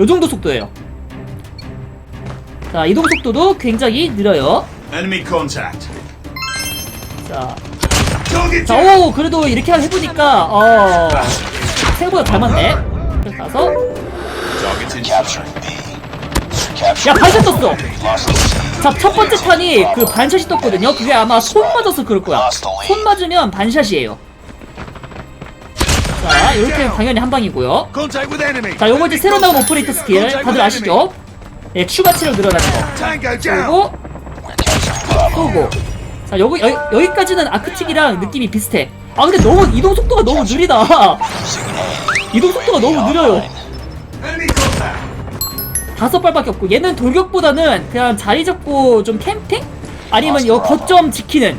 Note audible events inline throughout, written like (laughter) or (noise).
요 정도 속도예요. 자, 이동 속도도 굉장히 느려요. Enemy contact. 자, 자. 오, 그래도 이렇게 해보니까, 어, 생각보다 잘 맞네. 그래서 가서, Target in sight. 야, 반샷 떴어! 자, 첫 번째 탄이 그 반샷이 떴거든요. 그게 아마 손 맞아서 그럴 거야. 손 맞으면 반샷이에요. 자, 이렇게 당연히 한 방이고요. 자, 요거 이제 새로 나온 오퍼레이터 스킬 다들 아시죠? 예, 추가 치력 늘어나는 거. 그리고. 쏘고. 자, 여기 여기, 여기까지는 아크틱이랑 느낌이 비슷해. 아, 근데 너무 이동 속도가 너무 느리다. 이동 속도가 너무 느려요. 다섯 발밖에 없고 얘는 돌격보다는 그냥 자리 잡고 좀 캠핑? 아니면 요 거점 지키는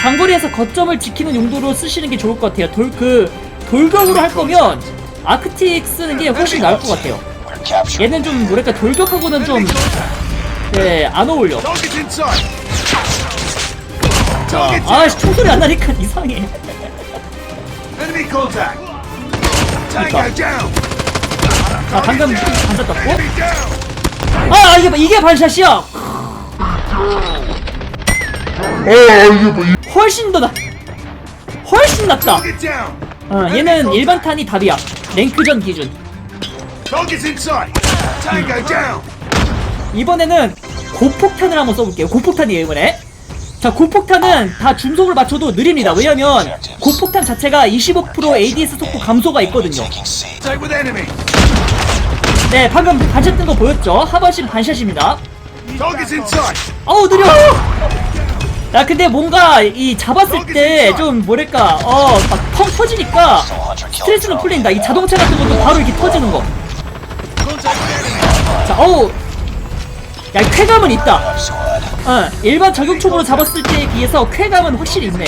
장거리에서 거점을 지키는 용도로 쓰시는 게 좋을 것 같아요. 돌 그 돌격으로 할 거면 아크틱 쓰는 게 훨씬 나을 것 같아요. 얘는 좀 뭐랄까 돌격하고는 좀 네, 안 어울려. Target 아, down. 씨, 총소리 안 나니까 (laughs) 이상해. 그러니까. 자, 방금 반샷 떴고. Down. 아, 이게 이게 반샷이야. 훨씬 더 나. 훨씬 낫다. 어, 얘는 일반 탄이 답이야. 랭크전 기준. Tango down. 이번에는 고폭탄을 한번 써볼게요. 고폭탄이에요, 이번에. 자, 고폭탄은 다 중속을 맞춰도 느립니다. 왜냐면 고폭탄 자체가 25% ADS 속도 감소가 있거든요. with enemy. 네, 방금 반샷 뜬 거 보였죠? 하반신 반샷입니다. 어우, 느려! 야, 근데 뭔가 이 잡았을 때 좀 뭐랄까, 어, 막 펑 터지니까 스트레스는. 풀린다. 이 자동차 같은 것도 바로 이렇게 터지는 거. Contact with enemy. 자, 어우. 야, 쾌감은 있다. 어, 일반 저격총으로 잡았을 때에 비해서 쾌감은 확실히 있네.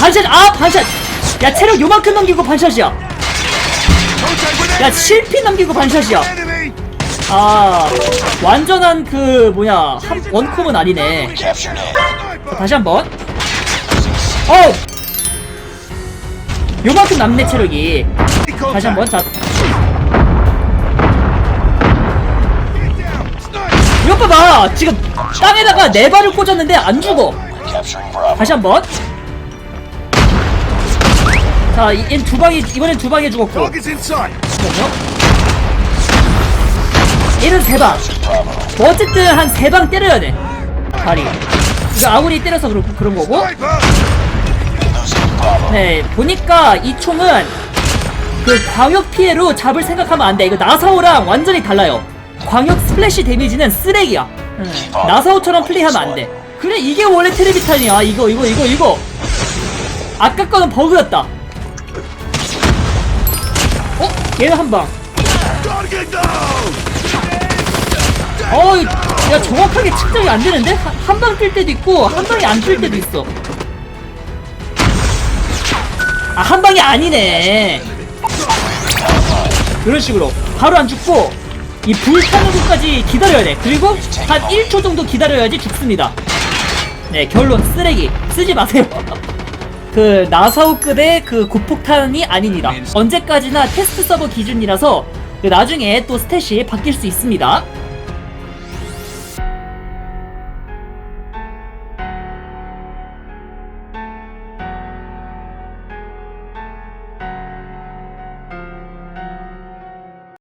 반샷, 아, 반샷! 야, 체력 요만큼 남기고 반샷이야. 야. 실피 남기고 반샷이야. 아, 완전한 그, 뭐냐, 한, 원콤은 아니네. 자, 다시 한 번. 어! 요만큼 남네, 체력이. 다시 한 번, 자. 이것 봐봐! 지금 땅에다가 네 발을 꽂았는데 안 죽어. 다시 한 번. 자, 이- 두 방이, 이번엔 두 방에 죽었고. 잠깐만요. 얘는 세 방. Bravo. 뭐 어쨌든 한 세 방 때려야 돼. 다리. 이거 아군이 때려서 그런, 그런 거고. 네, 보니까 이 총은 그 광역 피해로 잡을 생각하면 안 돼. 이거 나사오랑 완전히 달라요. 광역 스플래시 데미지는 쓰레기야. 응. 나사오처럼 플레이하면 안 돼. 그래, 이게 원래 테레비탄이야. 이거, 이거, 이거, 이거. 아까 거는 버그였다. 어? 얘는 한 방. 어, 야 정확하게 측정이 안 되는데 한 방 뜰 때도 있고 한 방이 안 뜰 때도 있어. 아 한 방이 아니네. 이런 식으로 바로 안 죽고 이 불타는 것까지 기다려야 돼. 그리고 한 1초 정도 기다려야지 죽습니다. 네 결론 쓰레기 쓰지 마세요. (laughs) 그 나사오급의 그 고폭탄이 아닙니다. 언제까지나 테스트 서버 기준이라서 그 나중에 또 스탯이 바뀔 수 있습니다.